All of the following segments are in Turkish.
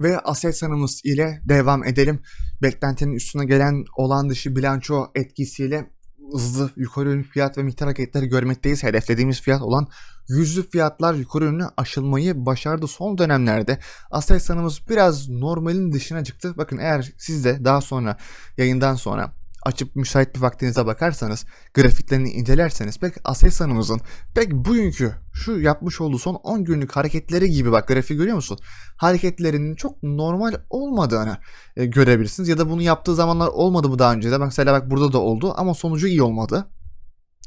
Ve Aselsan'ımız ile devam edelim. Beklentinin üstüne gelen olan dışı bilanço etkisiyle hızlı yukarı yönlü fiyat ve miktar hareketleri görmekteyiz. Hedeflediğimiz fiyat olan yüzlü fiyatlar yukarı yönlü aşılmayı başardı son dönemlerde. Aselsan'ımız biraz normalin dışına çıktı. Bakın eğer siz de daha sonra yayından sonra açıp müsait bir vaktinize bakarsanız, grafiklerini incelerseniz pek Aselsan'ımızın pek bugünkü şu yapmış olduğu son 10 günlük hareketleri gibi bak grafiği görüyor musun? Hareketlerinin çok normal olmadığını e, görebilirsiniz. Ya da bunu yaptığı zamanlar olmadı mı daha önce de? Mesela bak burada da oldu ama sonucu iyi olmadı.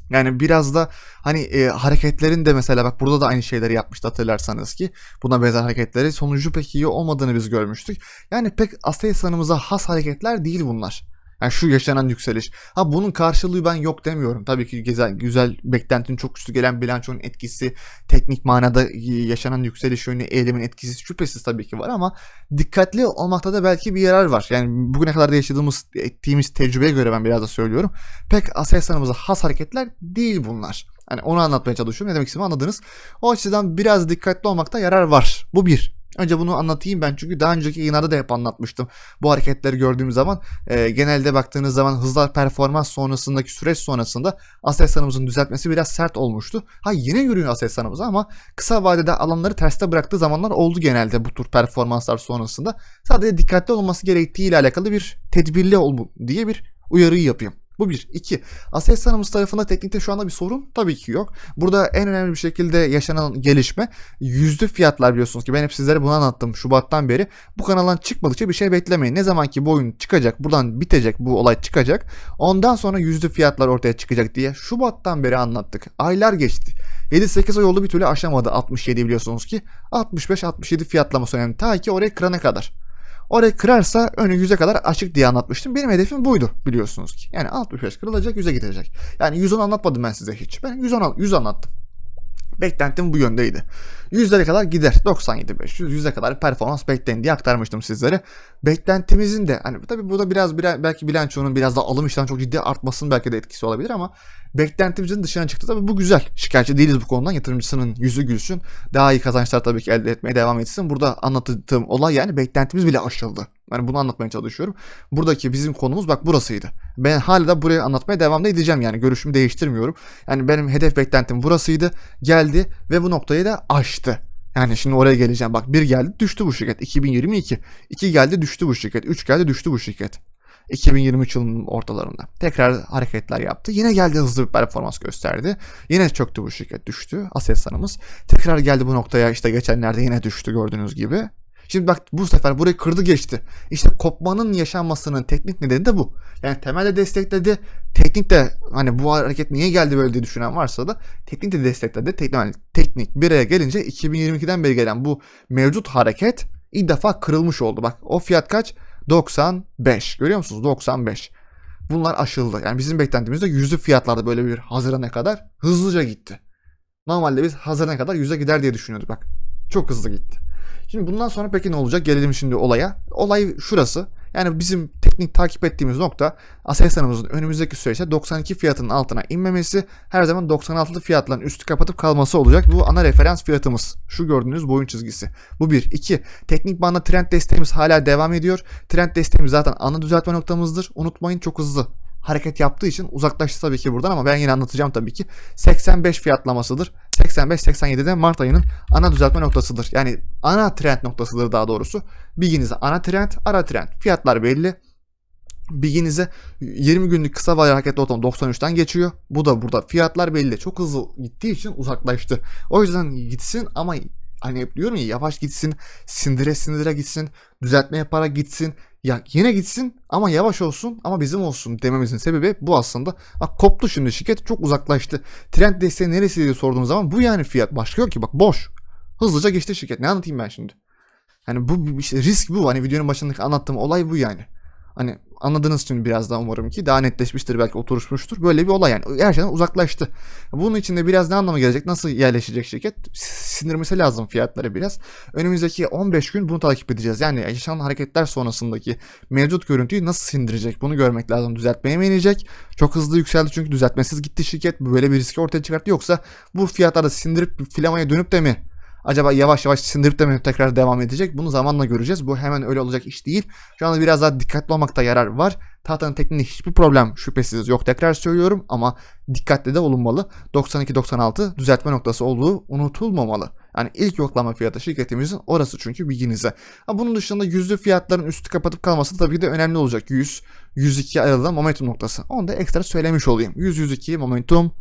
Yani biraz da hani e, hareketlerin de mesela bak burada da aynı şeyleri yapmıştı hatırlarsanız ki buna benzer hareketleri sonucu pek iyi olmadığını biz görmüştük. Yani pek Aselsan'ımıza has hareketler değil bunlar. Yani şu yaşanan yükseliş. Ha bunun karşılığı ben yok demiyorum. Tabii ki güzel, güzel beklentinin çok üstü gelen bilançonun etkisi, teknik manada yaşanan yükseliş yönlü eylemin etkisi şüphesiz tabii ki var ama dikkatli olmakta da belki bir yarar var. Yani bugüne kadar da yaşadığımız, ettiğimiz tecrübeye göre ben biraz da söylüyorum. Pek Aselsan'ımıza has hareketler değil bunlar. Hani onu anlatmaya çalışıyorum. Ne demek istediğimi anladınız. O açıdan biraz dikkatli olmakta yarar var. Bu bir. Önce bunu anlatayım ben çünkü daha önceki yayınlarda da hep anlatmıştım. Bu hareketleri gördüğüm zaman e, genelde baktığınız zaman hızlı performans sonrasındaki süreç sonrasında Aselsan'ımızın düzeltmesi biraz sert olmuştu. Ha yine yürüyor Aselsan'ımız ama kısa vadede alanları terste bıraktığı zamanlar oldu genelde bu tür performanslar sonrasında. Sadece dikkatli olması gerektiği ile alakalı bir tedbirli ol diye bir uyarıyı yapayım. Bu bir. iki. Aselsan'ımız tarafında teknikte şu anda bir sorun tabii ki yok. Burada en önemli bir şekilde yaşanan gelişme yüzlü fiyatlar biliyorsunuz ki ben hep sizlere bunu anlattım Şubat'tan beri. Bu kanaldan çıkmadıkça bir şey beklemeyin. Ne zaman ki bu oyun çıkacak, buradan bitecek, bu olay çıkacak. Ondan sonra yüzlü fiyatlar ortaya çıkacak diye Şubat'tan beri anlattık. Aylar geçti. 7-8 ay oldu bir türlü aşamadı 67 biliyorsunuz ki. 65-67 fiyatlaması önemli. Ta ki oraya kırana kadar. Orayı kırarsa önü 100'e kadar açık diye anlatmıştım. Benim hedefim buydu biliyorsunuz ki. Yani 65 kırılacak 100'e gidecek. Yani 110 anlatmadım ben size hiç. Ben 110, 100 anlattım. Beklentim bu yöndeydi. 100'lere kadar gider. 97 500 100'e kadar performans bekleyin diye aktarmıştım sizlere. Beklentimizin de hani tabii burada biraz, biraz belki bilançonun biraz da alım işten çok ciddi artmasının belki de etkisi olabilir ama beklentimizin dışına çıktı. Tabii bu güzel. Şikayetçi değiliz bu konudan. Yatırımcısının yüzü gülsün. Daha iyi kazançlar tabii ki elde etmeye devam etsin. Burada anlattığım olay yani beklentimiz bile aşıldı. Yani bunu anlatmaya çalışıyorum. Buradaki bizim konumuz bak burasıydı. Ben hala da buraya anlatmaya devam edeceğim yani. Görüşümü değiştirmiyorum. Yani benim hedef beklentim burasıydı. Geldi ve bu noktayı da aştı. Yani şimdi oraya geleceğim. Bak bir geldi düştü bu şirket. 2022. 2 geldi düştü bu şirket. 3 geldi düştü bu şirket. 2023 yılının ortalarında. Tekrar hareketler yaptı. Yine geldi hızlı bir performans gösterdi. Yine çöktü bu şirket düştü. Aselsan'ımız. Tekrar geldi bu noktaya işte geçenlerde yine düştü gördüğünüz gibi. Şimdi bak bu sefer burayı kırdı geçti. İşte kopmanın yaşanmasının teknik nedeni de bu. Yani temelde destekledi. Teknik de hani bu hareket niye geldi böyle diye düşünen varsa da teknik de destekledi. Teknik, yani teknik bir araya gelince 2022'den beri gelen bu mevcut hareket ilk defa kırılmış oldu. Bak o fiyat kaç? 95. Görüyor musunuz? 95. Bunlar aşıldı. Yani bizim beklentimiz de yüzlü fiyatlarda böyle bir Haziran'a kadar hızlıca gitti. Normalde biz Haziran'a kadar yüze gider diye düşünüyorduk bak. Çok hızlı gitti. Şimdi bundan sonra peki ne olacak? Gelelim şimdi olaya. Olay şurası. Yani bizim teknik takip ettiğimiz nokta Aselsan'ımızın önümüzdeki süreçte 92 fiyatının altına inmemesi her zaman 96 fiyatların üstü kapatıp kalması olacak. Bu ana referans fiyatımız. Şu gördüğünüz boyun çizgisi. Bu bir. iki. Teknik banda trend desteğimiz hala devam ediyor. Trend desteğimiz zaten ana düzeltme noktamızdır. Unutmayın çok hızlı hareket yaptığı için uzaklaştı tabii ki buradan ama ben yine anlatacağım tabii ki. 85 fiyatlamasıdır. 85-87'de Mart ayının ana düzeltme noktasıdır. Yani ana trend noktasıdır daha doğrusu. Bilginize ana trend, ara trend. Fiyatlar belli. Bilginize 20 günlük kısa vadeli hareketli ortam 93'ten geçiyor. Bu da burada fiyatlar belli. Çok hızlı gittiği için uzaklaştı. O yüzden gitsin ama hani hep diyorum ya yavaş gitsin, sindire sindire gitsin, düzeltme yaparak gitsin. Ya yine gitsin ama yavaş olsun ama bizim olsun dememizin sebebi bu aslında. Bak koptu şimdi şirket çok uzaklaştı. Trend desteği neresi diye sorduğum zaman bu yani fiyat. Başka yok ki bak boş. Hızlıca geçti şirket. Ne anlatayım ben şimdi? Hani bu işte risk bu. Hani videonun başındaki anlattığım olay bu yani. Hani anladınız şimdi biraz daha umarım ki. Daha netleşmiştir belki oturuşmuştur. Böyle bir olay yani. Her şeyden uzaklaştı. Bunun içinde biraz ne anlama gelecek? Nasıl yerleşecek şirket? Sindirmesi lazım fiyatları biraz. Önümüzdeki 15 gün bunu takip edeceğiz. Yani yaşanan hareketler sonrasındaki mevcut görüntüyü nasıl sindirecek? Bunu görmek lazım. Düzeltmeye mi inecek? Çok hızlı yükseldi çünkü düzeltmesiz gitti şirket. Böyle bir riski ortaya çıkarttı. Yoksa bu fiyatları sindirip filamaya dönüp de mi Acaba yavaş yavaş sindirip de mi tekrar devam edecek? Bunu zamanla göreceğiz. Bu hemen öyle olacak iş değil. Şu anda biraz daha dikkatli olmakta yarar var. Tahtanın tekniğinde hiçbir problem şüphesiz yok. Tekrar söylüyorum ama dikkatli de olunmalı. 92-96 düzeltme noktası olduğu unutulmamalı. Yani ilk yoklama fiyatı şirketimizin orası çünkü bilginize. Ha bunun dışında yüzlü fiyatların üstü kapatıp kalması tabii ki de önemli olacak. 100, 102 aralığında momentum noktası. Onu da ekstra söylemiş olayım. 100-102 momentum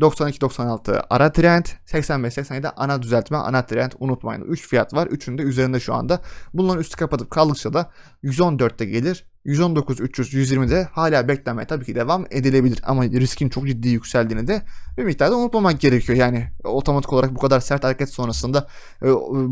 92-96 ara trend, 85-87 ana düzeltme, ana trend unutmayın. 3 fiyat var. Üçünün de üzerinde şu anda. Bunların üstü kapatıp kaldıkça da 114'te gelir. 119 300 120'de hala beklenmeye tabii ki devam edilebilir ama riskin çok ciddi yükseldiğini de bir miktarda unutmamak gerekiyor. Yani otomatik olarak bu kadar sert hareket sonrasında e,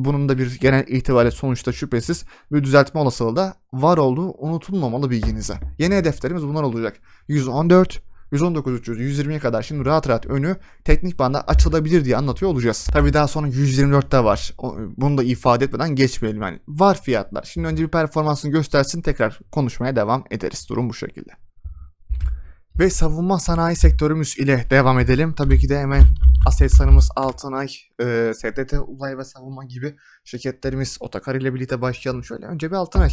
bunun da bir genel itibariyle sonuçta şüphesiz bir düzeltme olasılığı da var olduğu unutulmamalı bilginize. Yeni hedeflerimiz bunlar olacak. 114 119 300 120'ye kadar şimdi rahat rahat önü teknik banda açılabilir diye anlatıyor olacağız. Tabii daha sonra 124'te var. Bunu da ifade etmeden geçmeyelim yani. Var fiyatlar. Şimdi önce bir performansını göstersin tekrar konuşmaya devam ederiz. Durum bu şekilde. Ve savunma sanayi sektörümüz ile devam edelim. Tabii ki de hemen Aselsan'ımız Altınay, e, STT Uzay ve Savunma gibi şirketlerimiz Otakar ile birlikte başlayalım. Şöyle önce bir Altınay.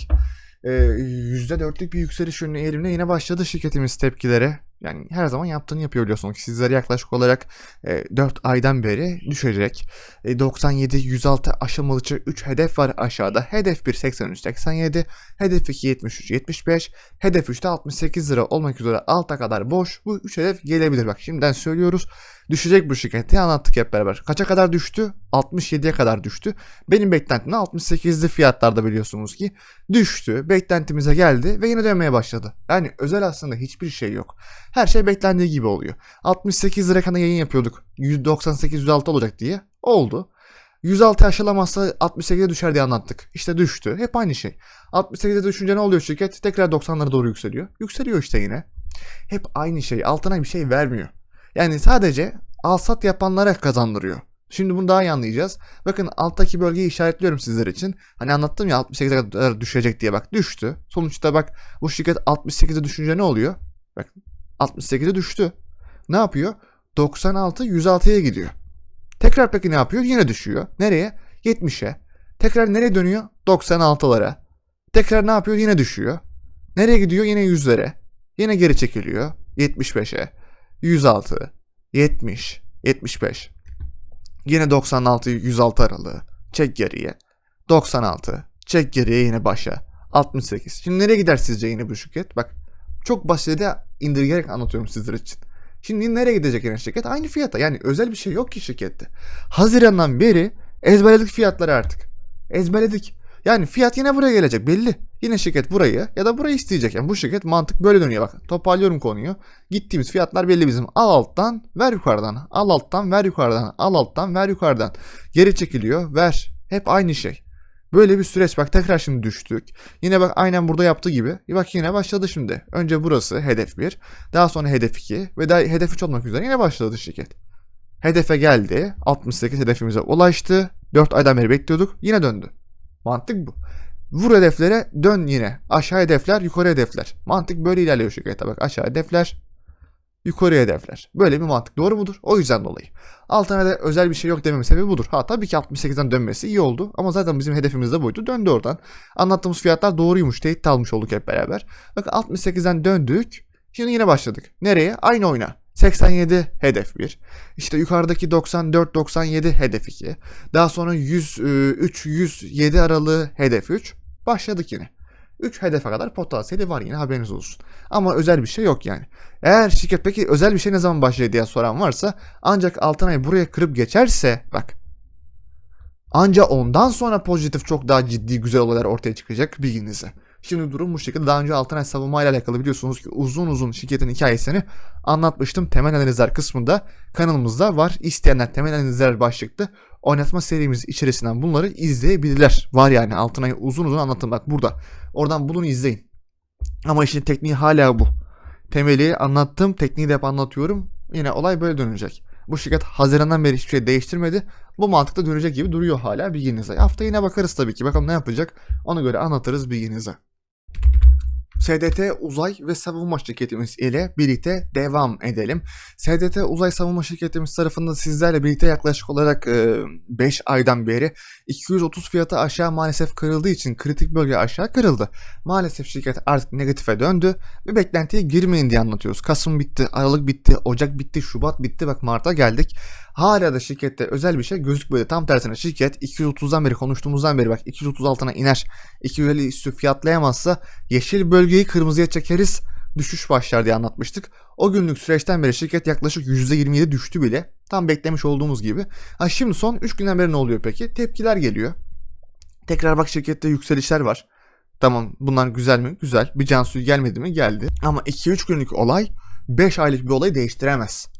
E, %4'lük bir yükseliş yönlü eğilimle yine başladı şirketimiz tepkilere. Yani her zaman yaptığını yapıyor biliyorsunuz. Sizlere yaklaşık olarak e, 4 aydan beri düşecek. E, 97 106 aşamalı 3 hedef var aşağıda. Hedef 1 83 87, hedef 2 73 75, hedef 3 de 68 lira olmak üzere alta kadar boş. Bu 3 hedef gelebilir. Bak şimdiden söylüyoruz. Düşecek bu şirketi anlattık hep beraber. Kaça kadar düştü? 67'ye kadar düştü. Benim beklentim 68'li fiyatlarda biliyorsunuz ki düştü. Beklentimize geldi ve yine dönmeye başladı. Yani özel aslında hiçbir şey yok. Her şey beklendiği gibi oluyor. 68 lira kana yayın yapıyorduk. 198-106 olacak diye. Oldu. 106 aşılamazsa 68'e düşer diye anlattık. İşte düştü. Hep aynı şey. 68'e düşünce ne oluyor şirket? Tekrar 90'lara doğru yükseliyor. Yükseliyor işte yine. Hep aynı şey. Altına bir şey vermiyor. Yani sadece alsat yapanlara kazandırıyor. Şimdi bunu daha iyi anlayacağız. Bakın alttaki bölgeyi işaretliyorum sizler için. Hani anlattım ya 68'e kadar düşecek diye bak düştü. Sonuçta bak bu şirket 68'e düşünce ne oluyor? Bak 68'e düştü. Ne yapıyor? 96 106'ya gidiyor. Tekrar peki ne yapıyor? Yine düşüyor. Nereye? 70'e. Tekrar nereye dönüyor? 96'lara. Tekrar ne yapıyor? Yine düşüyor. Nereye gidiyor? Yine 100'lere. Yine geri çekiliyor. 75'e. 106, 70, 75. Yine 96, 106 aralığı. Çek geriye. 96. Çek geriye yine başa. 68. Şimdi nereye gider sizce yine bu şirket? Bak çok basite indirgerek anlatıyorum sizler için. Şimdi nereye gidecek yine şirket? Aynı fiyata. Yani özel bir şey yok ki şirkette. Haziran'dan beri ezberledik fiyatları artık. Ezberledik. Yani fiyat yine buraya gelecek belli. Yine şirket burayı ya da burayı isteyecek. Yani bu şirket mantık böyle dönüyor bak. Toparlıyorum konuyu. Gittiğimiz fiyatlar belli bizim. Al alttan ver yukarıdan. Al alttan ver yukarıdan. Al alttan ver yukarıdan. Geri çekiliyor ver. Hep aynı şey. Böyle bir süreç bak tekrar şimdi düştük. Yine bak aynen burada yaptığı gibi. Bak yine başladı şimdi. Önce burası hedef 1. Daha sonra hedef 2 ve daha hedef 3 olmak üzere yine başladı şirket. Hedefe geldi. 68 hedefimize ulaştı. 4 aydan beri bekliyorduk. Yine döndü. Mantık bu. Vur hedeflere dön yine. Aşağı hedefler, yukarı hedefler. Mantık böyle ilerliyor şirkete bak. Aşağı hedefler, yukarı hedefler. Böyle bir mantık. Doğru mudur? O yüzden dolayı. Altına da özel bir şey yok dememin sebebi budur. Ha tabii ki 68'den dönmesi iyi oldu. Ama zaten bizim hedefimiz de buydu. Döndü oradan. Anlattığımız fiyatlar doğruymuş. Teyit almış olduk hep beraber. Bakın 68'den döndük. Şimdi yine başladık. Nereye? Aynı oyna. 87 hedef 1. İşte yukarıdaki 94 97 hedef 2. Daha sonra 103 107 aralığı hedef 3. Başladık yine. 3 hedefe kadar potansiyeli var yine haberiniz olsun. Ama özel bir şey yok yani. Eğer şirket peki özel bir şey ne zaman başlıyor diye soran varsa ancak Altınay buraya kırıp geçerse bak ancak ondan sonra pozitif çok daha ciddi güzel olaylar ortaya çıkacak bilginize. Şimdi durum bu şekilde. Daha önce Altınay savunma ile alakalı biliyorsunuz ki uzun uzun şirketin hikayesini anlatmıştım. Temel analizler kısmında kanalımızda var. İsteyenler temel analizler başlıklı oynatma serimiz içerisinden bunları izleyebilirler. Var yani altına uzun uzun anlattım bak burada. Oradan bunu izleyin. Ama işin tekniği hala bu. Temeli anlattım, tekniği de hep anlatıyorum. Yine olay böyle dönecek. Bu şirket Haziran'dan beri hiçbir şey değiştirmedi. Bu mantıkta dönecek gibi duruyor hala bilginize. Hafta yine bakarız tabii ki. Bakalım ne yapacak. Ona göre anlatırız bilginize. SDT Uzay ve Savunma Şirketimiz ile birlikte devam edelim. SDT Uzay Savunma Şirketimiz tarafında sizlerle birlikte yaklaşık olarak 5 aydan beri 230 fiyatı aşağı maalesef kırıldığı için kritik bölge aşağı kırıldı. Maalesef şirket artık negatife döndü ve beklentiye girmeyin diye anlatıyoruz. Kasım bitti, Aralık bitti, Ocak bitti, Şubat bitti bak Mart'a geldik. Hala da şirkette özel bir şey gözükmedi. Tam tersine şirket 230'dan beri konuştuğumuzdan beri bak 230 altına iner. 250 üstü fiyatlayamazsa yeşil bölgeyi kırmızıya çekeriz düşüş başlar diye anlatmıştık. O günlük süreçten beri şirket yaklaşık %27 düştü bile. Tam beklemiş olduğumuz gibi. Ha şimdi son 3 günden beri ne oluyor peki? Tepkiler geliyor. Tekrar bak şirkette yükselişler var. Tamam bunlar güzel mi? Güzel. Bir can suyu gelmedi mi? Geldi. Ama 2-3 günlük olay 5 aylık bir olayı değiştiremez.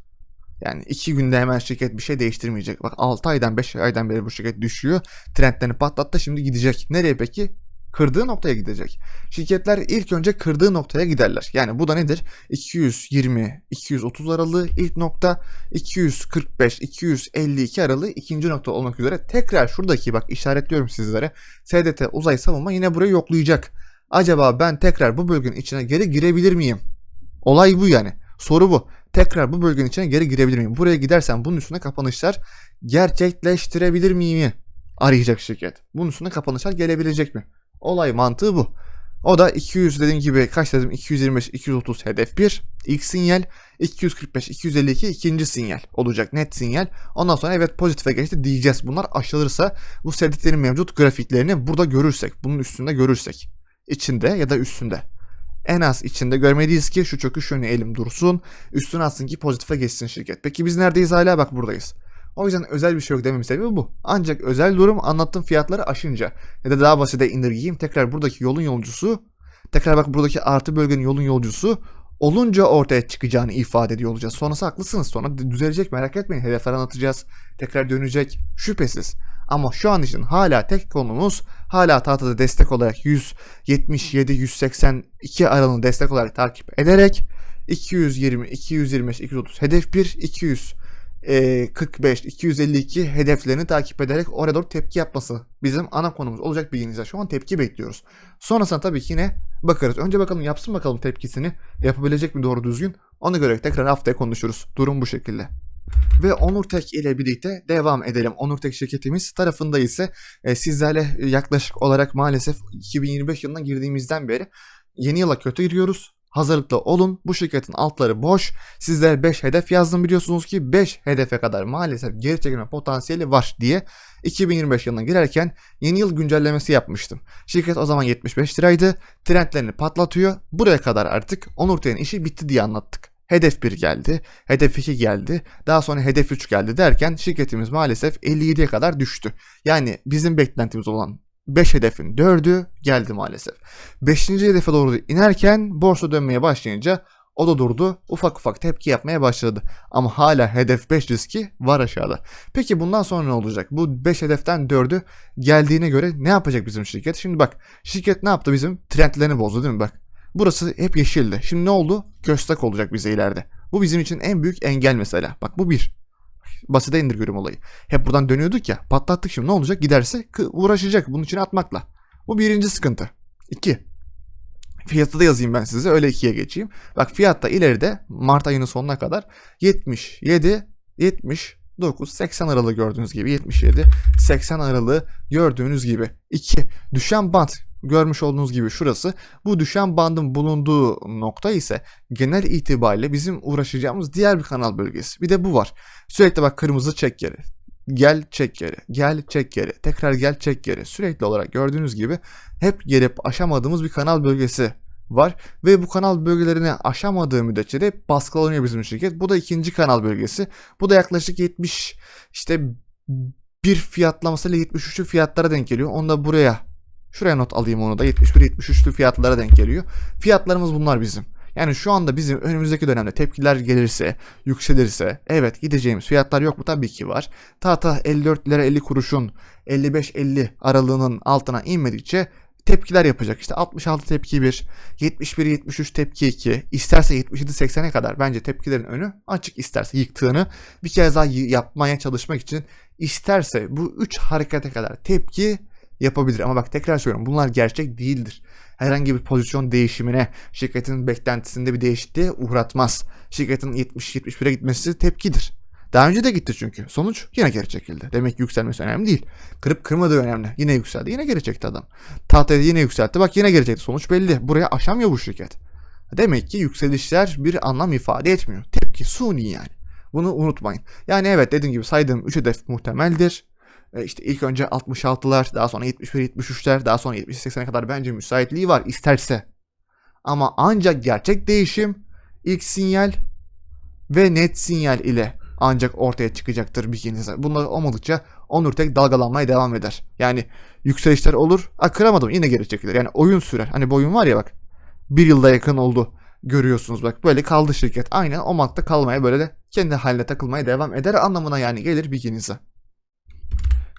Yani 2 günde hemen şirket bir şey değiştirmeyecek. Bak 6 aydan 5 aydan beri bu şirket düşüyor. Trendlerini patlattı şimdi gidecek. Nereye peki? Kırdığı noktaya gidecek. Şirketler ilk önce kırdığı noktaya giderler. Yani bu da nedir? 220-230 aralığı ilk nokta, 245-252 aralığı ikinci nokta olmak üzere tekrar şuradaki bak işaretliyorum sizlere. SDT uzay savunma yine burayı yoklayacak. Acaba ben tekrar bu bölgenin içine geri girebilir miyim? Olay bu yani. Soru bu. Tekrar bu bölgenin içine geri girebilir miyim? Buraya gidersem bunun üstüne kapanışlar gerçekleştirebilir miyim? Arayacak şirket. Bunun üstüne kapanışlar gelebilecek mi? Olay mantığı bu. O da 200 dediğim gibi kaç dedim 225 230 hedef 1 ilk sinyal 245 252 ikinci sinyal olacak net sinyal. Ondan sonra evet pozitife geçti diyeceğiz. Bunlar aşılırsa bu seditlerin mevcut grafiklerini burada görürsek bunun üstünde görürsek içinde ya da üstünde. En az içinde görmeliyiz ki şu çöküş yönü elim dursun. Üstüne atsın ki pozitife geçsin şirket. Peki biz neredeyiz hala bak buradayız. O yüzden özel bir şey yok dememin sebebi bu. Ancak özel durum anlattığım fiyatları aşınca ya da daha basite indirgeyeyim tekrar buradaki yolun yolcusu tekrar bak buradaki artı bölgenin yolun yolcusu olunca ortaya çıkacağını ifade ediyor olacağız. Sonrası haklısınız. Sonra düzelecek merak etmeyin. Hedefler anlatacağız. Tekrar dönecek. Şüphesiz. Ama şu an için hala tek konumuz hala tahtada destek olarak 177-182 aralığını destek olarak takip ederek 220, 225, 230 hedef 1, 200 45, 252 hedeflerini takip ederek oraya doğru tepki yapması bizim ana konumuz olacak bilginize. Şu an tepki bekliyoruz. Sonrasında tabii ki yine bakarız. Önce bakalım yapsın bakalım tepkisini. Yapabilecek mi doğru düzgün? Ona göre tekrar haftaya konuşuruz. Durum bu şekilde. Ve Onurtek ile birlikte devam edelim. Onurtek şirketimiz tarafında ise e, sizlerle yaklaşık olarak maalesef 2025 yılına girdiğimizden beri yeni yıla kötü giriyoruz hazırlıklı olun. Bu şirketin altları boş. Sizler 5 hedef yazdım biliyorsunuz ki 5 hedefe kadar maalesef geri çekilme potansiyeli var diye 2025 yılına girerken yeni yıl güncellemesi yapmıştım. Şirket o zaman 75 liraydı. Trendlerini patlatıyor. Buraya kadar artık Onurtay'ın işi bitti diye anlattık. Hedef 1 geldi, hedef 2 geldi, daha sonra hedef 3 geldi derken şirketimiz maalesef 57'ye kadar düştü. Yani bizim beklentimiz olan 5 hedefin 4'ü geldi maalesef. 5. hedefe doğru inerken borsa dönmeye başlayınca o da durdu. Ufak ufak tepki yapmaya başladı. Ama hala hedef 5 riski var aşağıda. Peki bundan sonra ne olacak? Bu 5 hedeften 4'ü geldiğine göre ne yapacak bizim şirket? Şimdi bak şirket ne yaptı? Bizim trendlerini bozdu değil mi? Bak burası hep yeşildi. Şimdi ne oldu? Köstek olacak bize ileride. Bu bizim için en büyük engel mesela. Bak bu bir. Basite indirgiyorum olayı. Hep buradan dönüyorduk ya. Patlattık şimdi ne olacak? Giderse uğraşacak bunun için atmakla. Bu birinci sıkıntı. İki. Fiyatı da yazayım ben size öyle ikiye geçeyim. Bak fiyatta ileride Mart ayının sonuna kadar 77, 70, 9, 80 aralığı gördüğünüz gibi 77, 80 aralığı gördüğünüz gibi. 2. Düşen bant görmüş olduğunuz gibi şurası. Bu düşen bandın bulunduğu nokta ise genel itibariyle bizim uğraşacağımız diğer bir kanal bölgesi. Bir de bu var. Sürekli bak kırmızı çek geri. Gel çek geri. Gel çek geri. Tekrar gel çek geri. Sürekli olarak gördüğünüz gibi hep gelip aşamadığımız bir kanal bölgesi var ve bu kanal bölgelerini aşamadığı müddetçe de baskılanıyor bizim şirket. Bu da ikinci kanal bölgesi. Bu da yaklaşık 70 işte bir fiyatlamasıyla 73'lü fiyatlara denk geliyor. Onu da buraya Şuraya not alayım onu da 71-73'lü fiyatlara denk geliyor. Fiyatlarımız bunlar bizim. Yani şu anda bizim önümüzdeki dönemde tepkiler gelirse, yükselirse, evet gideceğimiz fiyatlar yok mu? Tabii ki var. Tahta 54 lira 50 kuruşun 55-50 aralığının altına inmedikçe tepkiler yapacak. İşte 66 tepki 1, 71-73 tepki 2, isterse 77-80'e kadar bence tepkilerin önü açık isterse yıktığını bir kez daha yapmaya çalışmak için isterse bu 3 harekete kadar tepki yapabilir. Ama bak tekrar söylüyorum bunlar gerçek değildir. Herhangi bir pozisyon değişimine, şirketin beklentisinde bir değişikliğe uğratmaz. Şirketin 70-71'e gitmesi tepkidir. Daha önce de gitti çünkü. Sonuç yine geri çekildi. Demek ki yükselmesi önemli değil. Kırıp kırmadığı önemli. Yine yükseldi. Yine geri çekti adam. Tahtayı yine yükseltti. Bak yine geri çekti. Sonuç belli. Buraya aşamıyor bu şirket. Demek ki yükselişler bir anlam ifade etmiyor. Tepki suni yani. Bunu unutmayın. Yani evet dediğim gibi saydığım 3 hedef muhtemeldir. E, İşte ilk önce 66'lar, daha sonra 71-73'ler, daha sonra 70-80'e kadar bence müsaitliği var isterse. Ama ancak gerçek değişim ilk sinyal ve net sinyal ile ancak ortaya çıkacaktır bilginize. Bunlar olmadıkça Onur tek dalgalanmaya devam eder. Yani yükselişler olur. A yine geri çekilir. Yani oyun sürer. Hani bu oyun var ya bak. Bir yılda yakın oldu. Görüyorsunuz bak böyle kaldı şirket. Aynen o mantıkta kalmaya böyle de kendi haline takılmaya devam eder anlamına yani gelir bilginize.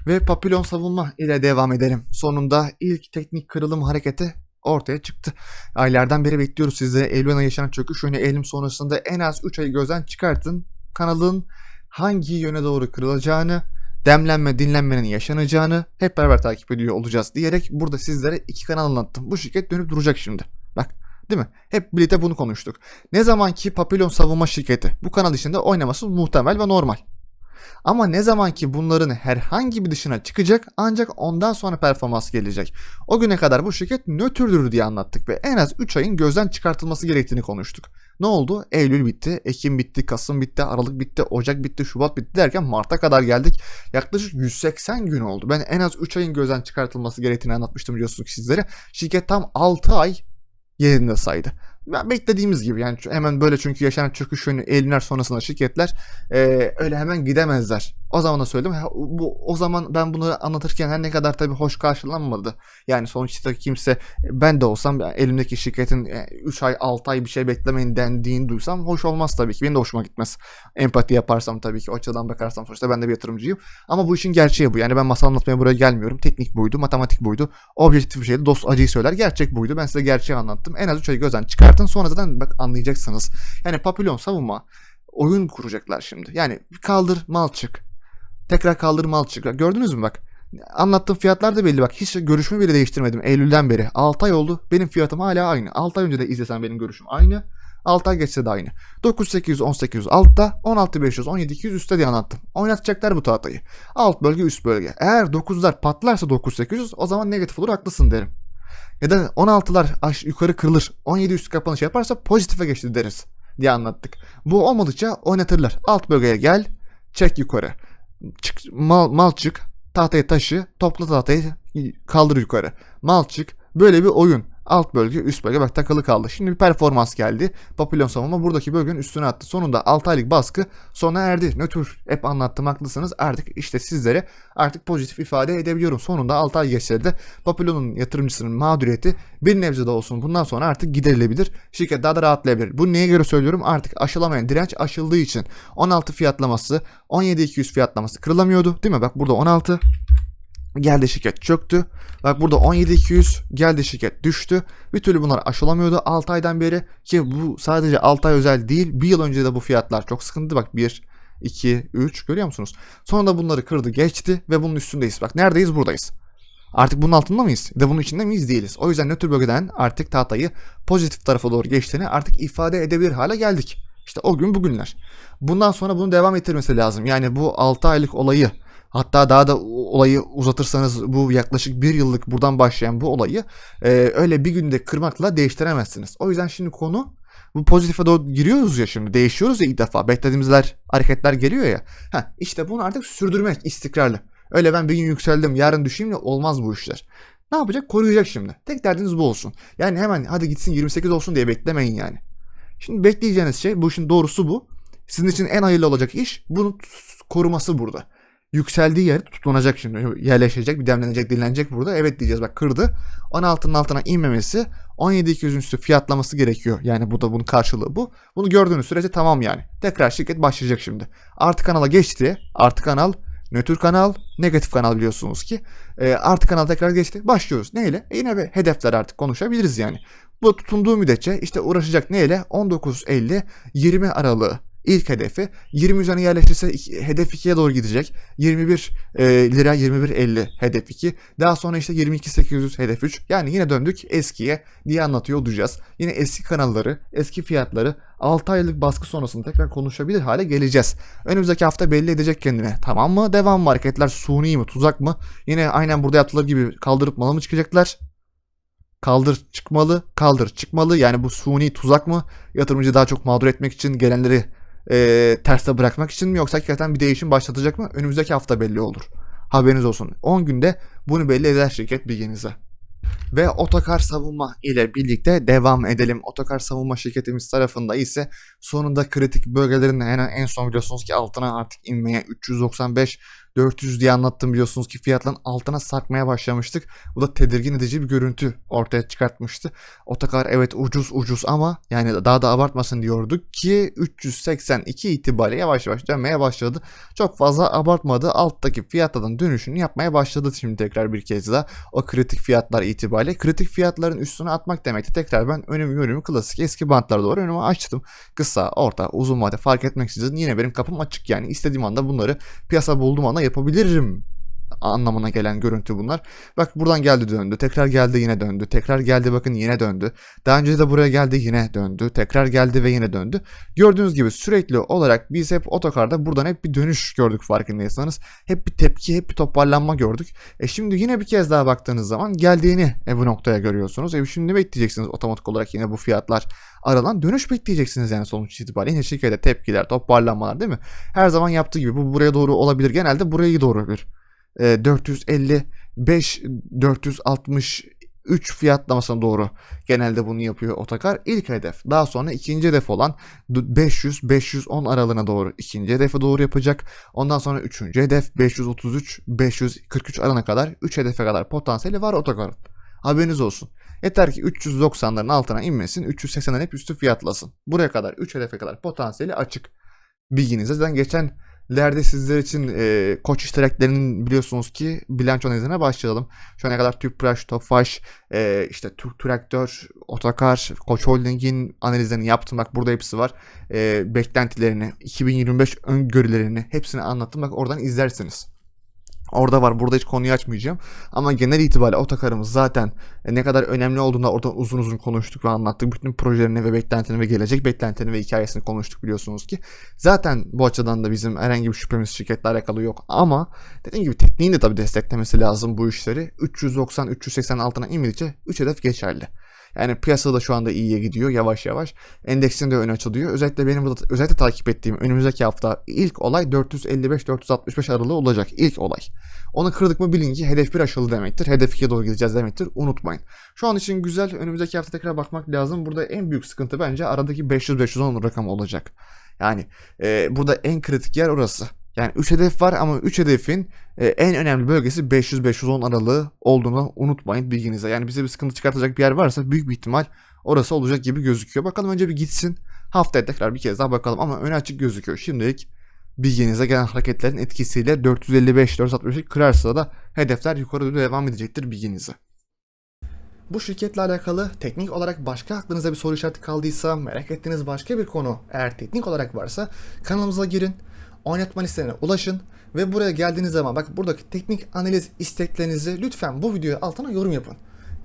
Ve papilon savunma ile devam edelim. Sonunda ilk teknik kırılım hareketi ortaya çıktı. Aylardan beri bekliyoruz sizlere Eylül ayına yaşanan çöküş yönü Eylül sonrasında en az 3 ayı gözden çıkartın. Kanalın hangi yöne doğru kırılacağını, demlenme dinlenmenin yaşanacağını hep beraber takip ediyor olacağız diyerek burada sizlere iki kanal anlattım. Bu şirket dönüp duracak şimdi. Bak değil mi? Hep birlikte bunu konuştuk. Ne zaman ki Papillon savunma şirketi bu kanal içinde oynaması muhtemel ve normal. Ama ne zaman ki bunların herhangi bir dışına çıkacak ancak ondan sonra performans gelecek. O güne kadar bu şirket nötrdür diye anlattık ve en az 3 ayın gözden çıkartılması gerektiğini konuştuk. Ne oldu? Eylül bitti, Ekim bitti, Kasım bitti, Aralık bitti, Ocak bitti, Şubat bitti derken Mart'a kadar geldik. Yaklaşık 180 gün oldu. Ben en az 3 ayın gözden çıkartılması gerektiğini anlatmıştım biliyorsunuz sizlere. Şirket tam 6 ay yerinde saydı. Beklediğimiz gibi yani hemen böyle çünkü yaşanan çöküş yönü Eylül'ler sonrasında şirketler e, öyle hemen gidemezler. O zaman da söyledim. Bu o zaman ben bunu anlatırken her ne kadar tabii hoş karşılanmadı. Yani sonuçta kimse ben de olsam elimdeki şirketin 3 ay 6 ay bir şey beklemeyin dendiğini duysam hoş olmaz tabii ki. Benim de hoşuma gitmez. Empati yaparsam tabii ki o açıdan bakarsam sonuçta ben de bir yatırımcıyım. Ama bu işin gerçeği bu. Yani ben masal anlatmaya buraya gelmiyorum. Teknik buydu, matematik buydu. Objektif bir şeydi. Dost acıyı söyler. Gerçek buydu. Ben size gerçeği anlattım. En az 3 ayı gözden çıkartın. Sonra zaten bak anlayacaksınız. Yani papillon savunma oyun kuracaklar şimdi. Yani kaldır mal çık. Tekrar kaldır mal çık. Gördünüz mü bak. Anlattığım fiyatlar da belli bak. Hiç görüşümü bile değiştirmedim Eylül'den beri. 6 ay oldu. Benim fiyatım hala aynı. 6 ay önce de izlesen benim görüşüm aynı. 6 ay geçse de aynı. 9800, 1800 altta, 16500, 17200 üstte diye anlattım. Oynatacaklar bu tahtayı. Alt bölge, üst bölge. Eğer 9'lar patlarsa 9800 o zaman negatif olur haklısın derim. Ya da 16'lar aş yukarı kırılır. 17 üstü kapanış yaparsa pozitife geçti deriz diye anlattık. Bu olmadıkça oynatırlar. Alt bölgeye gel, çek yukarı. Çık, mal, mal çık, tahtaya taşı, topla tahtayı kaldır yukarı. Mal çık, böyle bir oyun. Alt bölge, üst bölge bak takılı kaldı. Şimdi bir performans geldi. Papillon savunma buradaki bölgenin üstüne attı. Sonunda 6 aylık baskı sona erdi. Nötr hep anlattım haklısınız. Artık işte sizlere artık pozitif ifade edebiliyorum. Sonunda 6 ay geçse de Papillon'un yatırımcısının mağduriyeti bir nebze de olsun bundan sonra artık giderilebilir. Şirket daha da rahatlayabilir. Bu neye göre söylüyorum? Artık aşılamayan direnç aşıldığı için 16 fiyatlaması 17.200 fiyatlaması kırılamıyordu. Değil mi? Bak burada 16 geldi şirket çöktü. Bak burada 17.200 geldi şirket düştü. Bir türlü bunlar aşılamıyordu 6 aydan beri ki bu sadece 6 ay özel değil. Bir yıl önce de bu fiyatlar çok sıkıntı. Bak 1, 2, 3 görüyor musunuz? Sonra da bunları kırdı geçti ve bunun üstündeyiz. Bak neredeyiz buradayız. Artık bunun altında mıyız? Da bunun içinde miyiz? Değiliz. O yüzden nötr bölgeden artık tahtayı pozitif tarafa doğru geçtiğini artık ifade edebilir hale geldik. İşte o gün bugünler. Bundan sonra bunu devam ettirmesi lazım. Yani bu 6 aylık olayı Hatta daha da olayı uzatırsanız bu yaklaşık bir yıllık buradan başlayan bu olayı e, öyle bir günde kırmakla değiştiremezsiniz. O yüzden şimdi konu bu pozitife doğru giriyoruz ya şimdi değişiyoruz ya ilk defa beklediğimizler hareketler geliyor ya. Heh, işte bunu artık sürdürmek istikrarlı. Öyle ben bir gün yükseldim yarın düşeyim de olmaz bu işler. Ne yapacak? Koruyacak şimdi. Tek derdiniz bu olsun. Yani hemen hadi gitsin 28 olsun diye beklemeyin yani. Şimdi bekleyeceğiniz şey bu işin doğrusu bu. Sizin için en hayırlı olacak iş bunu koruması burada. Yükseldiği yer tutunacak şimdi. Yerleşecek, bir demlenecek, dinlenecek burada. Evet diyeceğiz bak kırdı. 16'nın altına inmemesi 17.200'ün üstü fiyatlaması gerekiyor. Yani bu da bunun karşılığı bu. Bunu gördüğünüz sürece tamam yani. Tekrar şirket başlayacak şimdi. Artı kanala geçti. Artı kanal nötr kanal, negatif kanal biliyorsunuz ki. E, artı kanal tekrar geçti. Başlıyoruz. Neyle? E yine bir hedefler artık konuşabiliriz yani. Bu tutunduğu müddetçe işte uğraşacak neyle? 19.50-20 aralığı ilk hedefi. 20 üzerine yerleşirse hedef 2'ye doğru gidecek. 21 e, lira 21.50 hedef 2. Daha sonra işte 22.800 hedef 3. Yani yine döndük eskiye diye anlatıyor olacağız. Yine eski kanalları, eski fiyatları 6 aylık baskı sonrasında tekrar konuşabilir hale geleceğiz. Önümüzdeki hafta belli edecek kendine. Tamam mı? Devam mı? Hareketler suni mi? Tuzak mı? Yine aynen burada yaptıkları gibi kaldırıp mala mı çıkacaklar? Kaldır çıkmalı, kaldır çıkmalı. Yani bu suni tuzak mı? Yatırımcı daha çok mağdur etmek için gelenleri e, terste bırakmak için mi yoksa hakikaten bir değişim başlatacak mı? Önümüzdeki hafta belli olur. Haberiniz olsun. 10 günde bunu belli eder şirket bilginize. Ve otokar savunma ile birlikte devam edelim. Otokar savunma şirketimiz tarafında ise sonunda kritik bölgelerin en, en son biliyorsunuz ki altına artık inmeye 395 400 diye anlattım biliyorsunuz ki fiyatların altına sarkmaya başlamıştık. Bu da tedirgin edici bir görüntü ortaya çıkartmıştı. Otokar evet ucuz ucuz ama yani daha da abartmasın diyorduk ki 382 itibariyle yavaş yavaş dönmeye başladı. Çok fazla abartmadı. Alttaki fiyatların dönüşünü yapmaya başladı şimdi tekrar bir kez daha. O kritik fiyatlar itibariyle. Kritik fiyatların üstüne atmak demekti. Tekrar ben önümü yönümü klasik eski bantlara doğru önümü açtım. Kısa, orta, uzun vade fark etmeksizin yine benim kapım açık yani. istediğim anda bunları piyasa bulduğum anda yapabilirim anlamına gelen görüntü bunlar. Bak buradan geldi döndü. Tekrar geldi yine döndü. Tekrar geldi bakın yine döndü. Daha önce de buraya geldi yine döndü. Tekrar geldi ve yine döndü. Gördüğünüz gibi sürekli olarak biz hep otokarda buradan hep bir dönüş gördük farkındaysanız. Hep bir tepki, hep bir toparlanma gördük. E şimdi yine bir kez daha baktığınız zaman geldiğini e, bu noktaya görüyorsunuz. E şimdi bekleyeceksiniz otomatik olarak yine bu fiyatlar aralan dönüş bekleyeceksiniz yani sonuç itibariyle. Yine şirkete tepkiler, toparlanmalar değil mi? Her zaman yaptığı gibi bu buraya doğru olabilir. Genelde buraya doğru bir e, 455 463 fiyatlamasına doğru genelde bunu yapıyor Otokar. İlk hedef. Daha sonra ikinci hedef olan 500 510 aralığına doğru ikinci hedefe doğru yapacak. Ondan sonra üçüncü hedef 533 543 arana kadar 3 hedefe kadar potansiyeli var Otokar'ın. Haberiniz olsun. Yeter ki 390'ların altına inmesin, 380'den hep üstü fiyatlasın. Buraya kadar 3 hedefe kadar potansiyeli açık. Bilginize zaten geçen Lerde sizler için e, koç iştiraklerinin biliyorsunuz ki bilanço analizine başlayalım. Şu ana kadar Tüpraş, Tofaş, e, işte Türk Traktör, Otokar, Koç Holding'in analizlerini yaptım. Bak burada hepsi var. E, beklentilerini, 2025 öngörülerini hepsini anlattım. Bak oradan izlersiniz. Orada var. Burada hiç konuyu açmayacağım. Ama genel itibariyle otokarımız zaten e, ne kadar önemli olduğunu oradan uzun uzun konuştuk ve anlattık. Bütün projelerini ve beklentilerini ve gelecek beklentilerini ve hikayesini konuştuk biliyorsunuz ki. Zaten bu açıdan da bizim herhangi bir şüphemiz şirketle alakalı yok. Ama dediğim gibi tekniğin de tabii desteklemesi lazım bu işleri. 390-380 altına inmedikçe 3 hedef geçerli. Yani piyasa da şu anda iyiye gidiyor yavaş yavaş. Endeksin de ön açılıyor. Özellikle benim burada özellikle takip ettiğim önümüzdeki hafta ilk olay 455-465 aralığı olacak. İlk olay. Onu kırdık mı bilin ki hedef bir aşılı demektir. Hedef 2'ye doğru gideceğiz demektir. Unutmayın. Şu an için güzel. Önümüzdeki hafta tekrar bakmak lazım. Burada en büyük sıkıntı bence aradaki 500-510 rakam olacak. Yani e, burada en kritik yer orası. Yani 3 hedef var ama 3 hedefin e, en önemli bölgesi 500-510 aralığı olduğunu unutmayın bilginize. Yani bize bir sıkıntı çıkartacak bir yer varsa büyük bir ihtimal orası olacak gibi gözüküyor. Bakalım önce bir gitsin. Haftaya tekrar bir kez daha bakalım ama öne açık gözüküyor. Şimdilik bilginize gelen hareketlerin etkisiyle 455-465'i kırarsa da hedefler yukarı doğru devam edecektir bilginize. Bu şirketle alakalı teknik olarak başka aklınıza bir soru işareti kaldıysa, merak ettiğiniz başka bir konu eğer teknik olarak varsa kanalımıza girin, oynatma listelerine ulaşın ve buraya geldiğiniz zaman bak buradaki teknik analiz isteklerinizi lütfen bu videoya altına yorum yapın.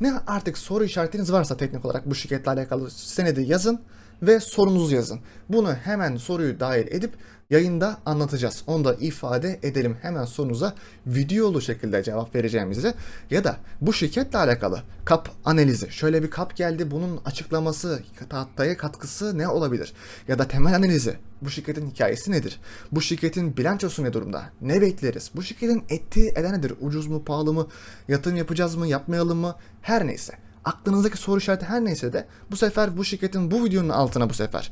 Ne artık soru işaretiniz varsa teknik olarak bu şirketle alakalı senedi yazın ve sorunuzu yazın. Bunu hemen soruyu dahil edip yayında anlatacağız. Onu da ifade edelim hemen sorunuza videolu şekilde cevap vereceğimizi ya da bu şirketle alakalı kap analizi. Şöyle bir kap geldi bunun açıklaması, tahtaya katkısı ne olabilir? Ya da temel analizi. Bu şirketin hikayesi nedir? Bu şirketin bilançosu ne durumda? Ne bekleriz? Bu şirketin ettiği eden nedir? Ucuz mu, pahalı mı? Yatırım yapacağız mı, yapmayalım mı? Her neyse. Aklınızdaki soru işareti her neyse de bu sefer bu şirketin bu videonun altına bu sefer